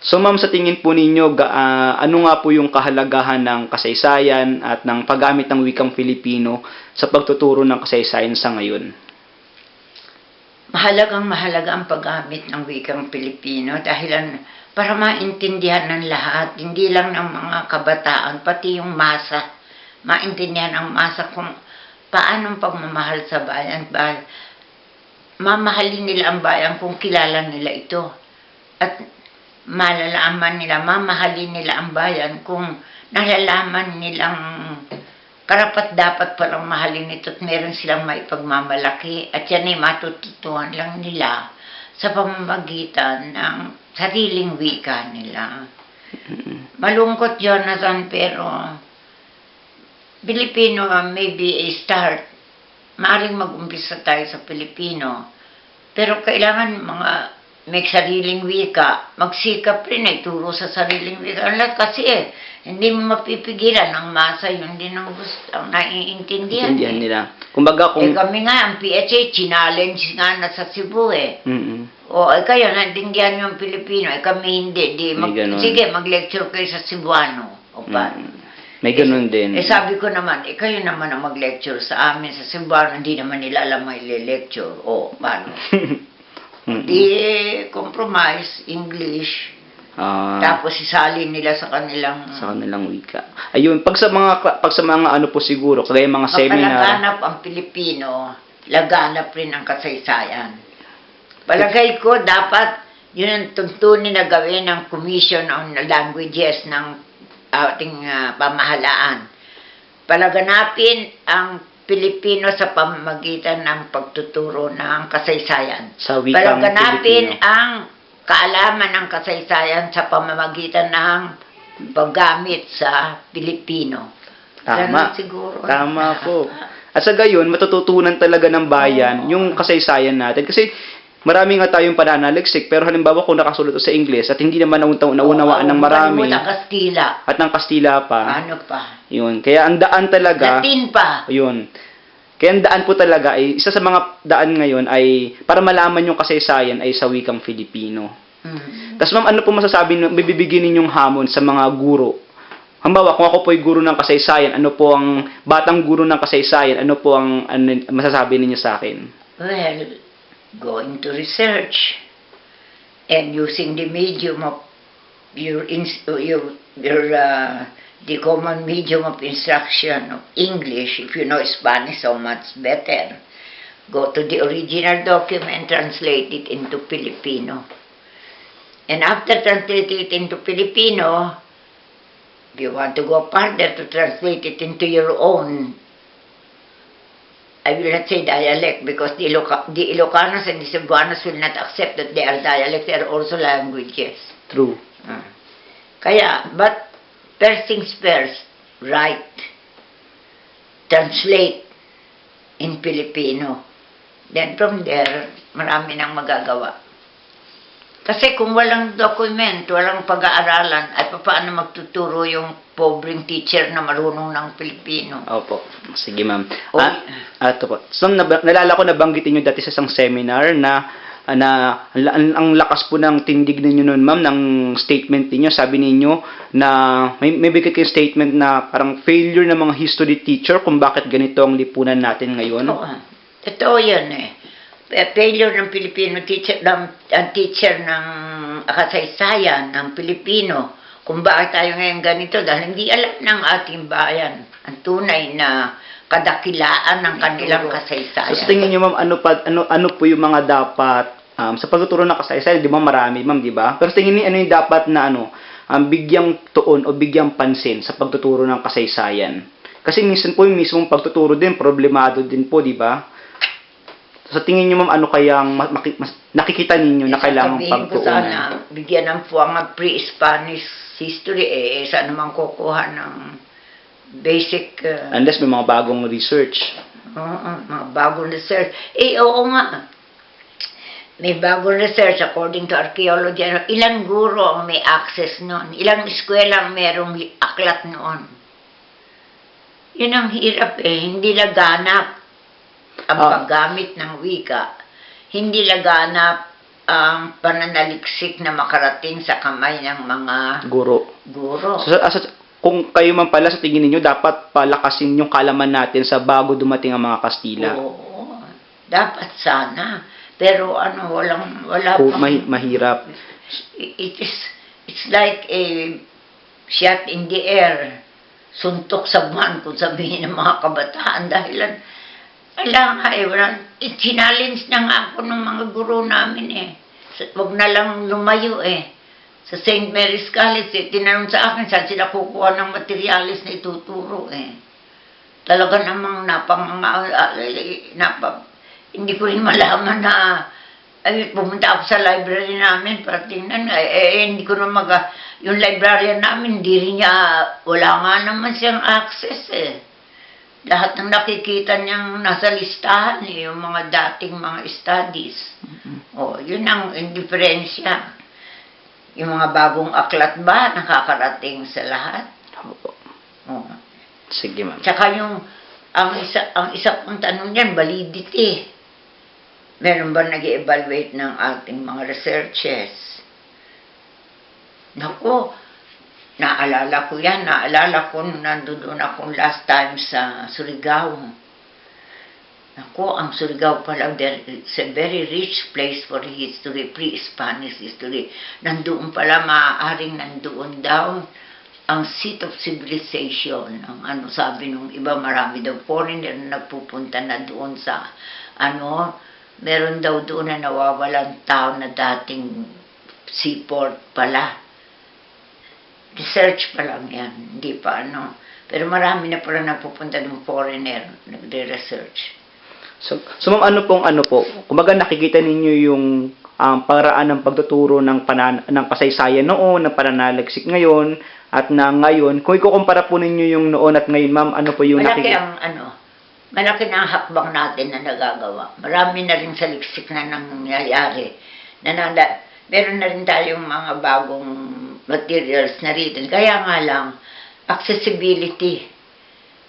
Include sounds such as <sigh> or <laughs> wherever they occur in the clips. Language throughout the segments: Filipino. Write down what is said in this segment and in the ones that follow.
So ma'am, sa tingin po ninyo, ah, ano nga po yung kahalagahan ng kasaysayan at ng paggamit ng wikang Filipino sa pagtuturo ng kasaysayan sa ngayon? Mahalagang mahalaga ang paggamit ng wikang Pilipino dahil para maintindihan ng lahat, hindi lang ng mga kabataan, pati yung masa, maintindihan ang masa kung paano ang pagmamahal sa bayan. Ba, mamahalin nila ang bayan kung kilala nila ito. At malalaman nila, mamahalin nila ang bayan kung nalalaman nilang karapat dapat palang mahalin ito at meron silang maipagmamalaki at yan ay matututuhan lang nila sa pamamagitan ng sariling wika nila. Malungkot, Jonathan, pero Pilipino uh, maybe a start. Maaring mag-umpisa tayo sa Pilipino. Pero kailangan mga may sariling wika, magsikap rin ay turo sa sariling wika. Lahat kasi eh, hindi mo mapipigilan ang masa yun din ang gusto, ang naiintindihan. Intindihan eh. nila. Kumbaga kung... Eh kami nga, ang PHA, challenge nga na sa Cebu eh. Mm-mm. O, eh kayo, naintindihan yung Pilipino, eh kami hindi. Di, mag, sige, mag-lecture kayo sa Cebuano. O? Mm. May ganun din. Eh sabi ko naman, eh kayo naman ang mag-lecture sa amin sa Cebuano, hindi naman nila alam may lecture O, paano? <laughs> Mm-mm. Di compromise, English, Ah, tapos isalin nila sa kanilang sa kanilang wika. Ayun, pag sa mga pag sa mga ano po siguro, kagaya mga seminar. Kapalaganap ang Pilipino, laganap rin ang kasaysayan. Palagay ko, dapat yun ang tuntunin na gawin ng Commission on Languages ng ating ah, pamahalaan. Palaganapin ang Pilipino sa pamamagitan ng pagtuturo ng kasaysayan. Sa wikang Palaganapin Pilipino. ang kaalaman ng kasaysayan sa pamamagitan ng paggamit sa Pilipino. Tama. Ganun siguro. Tama po. <laughs> At sa gayon, matututunan talaga ng bayan Oo. yung kasaysayan natin. Kasi marami nga tayong pananaliksik, pero halimbawa kung nakasulat ito sa Ingles at hindi naman naunta- naunawaan ng marami Ang Kastila. at ng Kastila pa, Ano pa? yun. Kaya ang daan talaga, Latin pa. yun. Kaya ang daan po talaga ay, isa sa mga daan ngayon ay, para malaman yung kasaysayan ay sa wikang Filipino. Hmm. Tapos ma'am, ano po masasabi, bibigyan ninyong hamon sa mga guro? Halimbawa, kung ako po'y guro ng kasaysayan, ano po ang batang guro ng kasaysayan, ano po ang ano, masasabi ninyo sa akin? Well, going to research and using the medium of your your your uh, the common medium of instruction of English. If you know Spanish, so much better. Go to the original document, translate it into Filipino. And after translating it into Filipino, if you want to go further to translate it into your own I will not say dialect because the, Iloca- the Ilocanos and the Cebuanos will not accept that they are dialects, they are also languages. True. Ah. Kaya, but first things first, write, translate in Filipino. Then from there, marami nang magagawa. Kasi kung walang document, walang pag-aaralan, ay paano magtuturo yung pobreng teacher na marunong ng Filipino? Opo. Sige, ma'am. Ah, ah, ito po. So, nab- nalala ko nabanggitin nyo dati sa isang seminar na ah, na ang, lakas po ng tindig ninyo noon, ma'am, ng statement ninyo. Sabi ninyo na may, may bigay kayong statement na parang failure ng mga history teacher kung bakit ganito ang lipunan natin ngayon. Oo. Totoo yan eh. Failure ng Pilipino teacher, ng, ang teacher ng kasaysayan ng Pilipino kung bakit tayo ngayon ganito dahil hindi alam ng ating bayan ang tunay na kadakilaan ng kanilang So, kasaysayan. sa tingin nyo, ma'am, ano, pa, ano, ano po yung mga dapat um, sa pagtuturo ng kasaysayan, di ba marami, ma'am, di ba? Pero tingin niyo, ano yung dapat na ano, um, bigyang tuon o bigyang pansin sa pagtuturo ng kasaysayan? Kasi minsan po yung mismong pagtuturo din, problemado din po, di ba? Sa tingin niyo, ma'am, ano kayang ma- maki- mas, nakikita ninyo na kailangang Sabihin ko pagtuunan? sana, bigyan ng puwang ang pre-Spanish history, eh, saan naman kukuha ng basic uh, Unless may mga bagong research. Oo, mga bagong research. Eh, oo nga. May bagong research according to archaeology. Ano, Ilang guro ang may access noon? Ilang eskwela ang merong aklat noon? Yun ang hirap eh. Hindi laganap ang Ah. paggamit ng wika. Hindi laganap ang pananaliksik na makarating sa kamay ng mga Guro. guro. So, sa- kung kayo man pala sa tingin ninyo, dapat palakasin yung kalaman natin sa bago dumating ang mga Kastila. Oo, dapat sana. Pero ano, walang, wala Kung pang- mahi- mahirap. it is, it's like a shot in the air. Suntok sa buwan kung sabihin ng mga kabataan dahilan wala nga eh, challenge na nga ako ng mga guro namin eh. Sa- Wag na lang lumayo eh. Sa St. Mary's College eh, tinanong sa akin saan sila kukuha ng materialis na ituturo eh. Talaga namang napang, ah, eh, napa, hindi ko rin malaman na ay, pumunta ako sa library namin para tingnan. Eh, eh, hindi ko na mag... Yung librarian namin, hindi rin niya... Wala nga naman siyang access eh. Lahat ng nakikita niyang nasa listahan eh, yung mga dating mga studies. O, yun ang indiferensya. Yung mga bagong aklat ba, nakakarating sa lahat? Opo. O. Sige, ma'am. Tsaka yung, ang isa, ang isa pang tanong niyan, validity. Meron ba nag evaluate ng ating mga researches? Naku, naalala ko yan. Naalala ko nung nandoon akong last time sa Surigao. Naku, ang Surigao pala, it's a very rich place for history, pre-Spanish history. Nandoon pala, maaaring nandoon daw ang seat of civilization. Ang ano sabi nung iba, marami daw foreigner na nagpupunta na doon sa ano, meron daw doon na nawawalan tao na dating seaport pala. Research pa lang yan, hindi pa ano. Pero marami na pala napupunta ng foreigner, nagre-research. So, so ma'am, ano pong ano po? Kumaga nakikita ninyo yung um, paraan ng pagtuturo ng panan ng kasaysayan noon, ng pananaliksik ngayon, at na ngayon. Kung ikukumpara po ninyo yung noon at ngayon, ma'am, ano po yung malaki nakikita? ang ano, malaki na ang hakbang natin na nagagawa. Marami na rin sa liksik na nangyayari. Na nanda, meron na rin tayong mga bagong materials na written. Kaya nga lang, accessibility.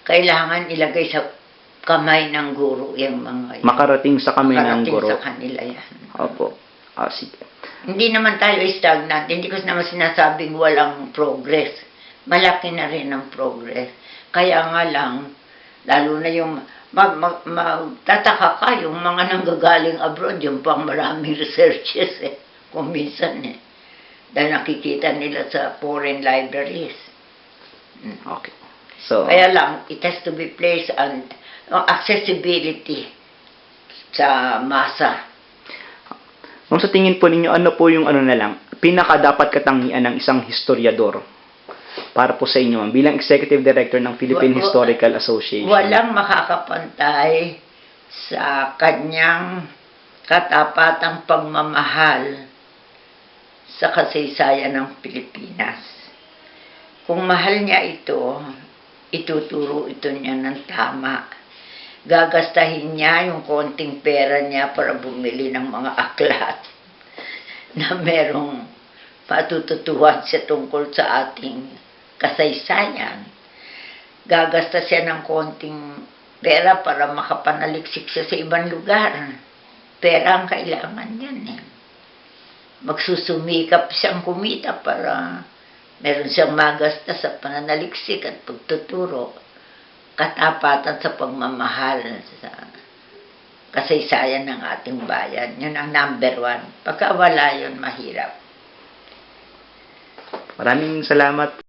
Kailangan ilagay sa kamay ng guro yung mga yan. Makarating sa kami ng Makarating guro. sa kanila yan. Opo. Ah, sige. Hindi naman tayo stagnant. Hindi ko naman sinasabing walang progress. Malaki na rin ang progress. Kaya nga lang, lalo na yung mag, mag, magtataka ka yung mga nanggagaling abroad, yung pang maraming researches eh. Kung minsan eh. Dahil nakikita nila sa foreign libraries. Okay. So, Kaya lang, it has to be placed on on accessibility sa masa. ma'am, sa tingin po ninyo, ano po yung ano na lang, pinaka dapat katangian ng isang historiador para po sa inyo, ma'am, bilang Executive Director ng Philippine Wa- wa- Historical Association. Walang makakapantay sa kanyang katapatang pagmamahal sa kasaysayan ng Pilipinas. Kung mahal niya ito, ituturo ito niya ng tama. Gagastahin niya yung konting pera niya para bumili ng mga aklat <laughs> na merong patututuhan siya tungkol sa ating kasaysayan gagasta siya ng konting pera para makapanaliksik siya sa ibang lugar. Pera ang kailangan yan eh. Magsusumikap siyang kumita para meron siyang magasta sa pananaliksik at pagtuturo. Katapatan sa pagmamahal sa kasaysayan ng ating bayan. Yun ang number one. Pagka wala yun, mahirap. Maraming salamat.